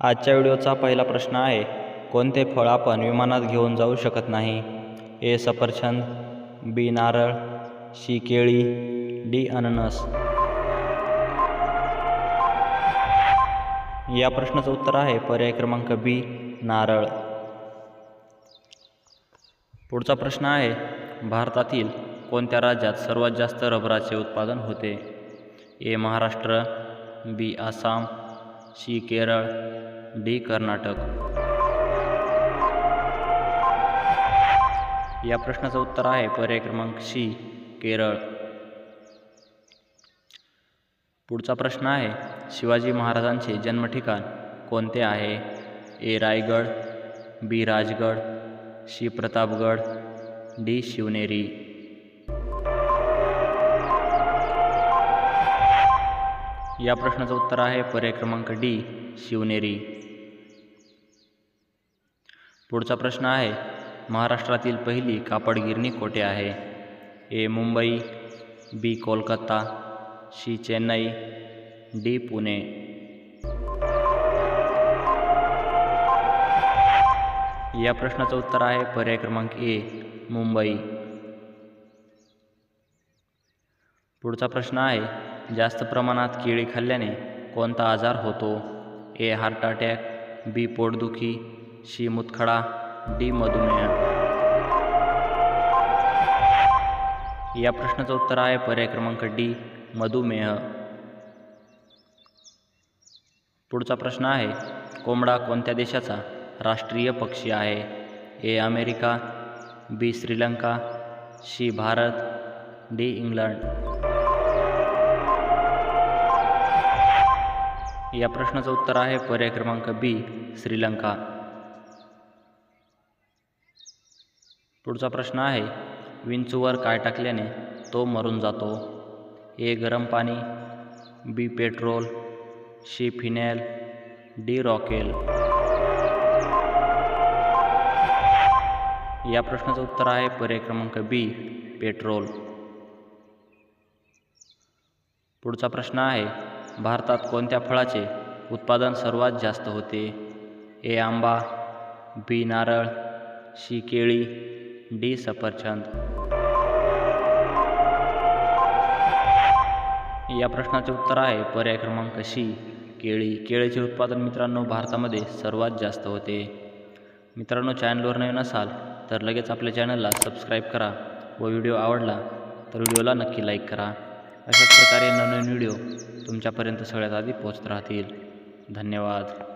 आजच्या व्हिडिओचा पहिला प्रश्न आहे कोणते फळ आपण विमानात घेऊन जाऊ शकत नाही? ए. सफरचंद बी. नारळ सी. केळी डी. अननस. या प्रश्नाचं उत्तर आहे पर्याय क्रमांक बी नारळ. पुढचा प्रश्न आहे भारतातील कोणत्या राज्यात सर्वात जास्त रबराचे उत्पादन होते? A. Maharashtra B. Assam C Kerala D Karnataka. या प्रश्नाचं उत्तर आहे पर्याय क्रमांक सी केरळ. पुढचा प्रश्न आहे शिवाजी महाराजांचे जन्मठिकाण कोणते आहे? A Raigad B Rajgad C Pratapgad D Shivneri. या प्रश्नाचं उत्तर आहे पर्याय क्रमांक डी शिवनेरी. पुढचा प्रश्न आहे महाराष्ट्रातील पहिली कापड गिरणी कोठे आहे? A Mumbai B Kolkata C Chennai D Pune. या प्रश्नाचं उत्तर आहे पर्याय क्रमांक ए मुंबई. पुढचा प्रश्न आहे जास्त प्रमाणात केळी खाल्ल्याने कोणता आजार होतो? ए हार्ट अटॅक बी पोटदुखी सी मुतखडा डी मधुमेह. या प्रश्नाचं उत्तर आहे पर्याय क्रमांक डी मधुमेह. पुढचा प्रश्न आहे कोंबडा कोणत्या देशाचा राष्ट्रीय पक्षी आहे? A America B Sri Lanka C Bharat D England. या प्रश्नाचं उत्तर आहे पर्याय क्रमांक बी श्रीलंका. पुढचा प्रश्न आहे विंचूवर काय टाकल्याने तो मरून जातो? ए गरम पाणी B petrol C phenyl D रॉकेल. या प्रश्नाचं उत्तर आहे पर्याय क्रमांक बी पेट्रोल. पुढचा प्रश्न आहे भारतात कोणत्या फळाचे उत्पादन सर्वात जास्त होते? ए आंबा बी नारळ सी केळी डी सफरचंद. या प्रश्नाचे उत्तर आहे पर्याय क्रमांक सी केळी. केळीचे उत्पादन मित्रांनो भारतामध्ये सर्वात जास्त होते. मित्रांनो चॅनलवर नवीन असाल तर लगेच आपल्या चॅनलला सबस्क्राईब करा व व्हिडिओ आवडला तर व्हिडिओला नक्की लाईक करा. अशाच प्रकारे नवनवीन व्हिडिओ तुमच्यापर्यंत सगळ्यात आधी पोहोचत राहतील. धन्यवाद.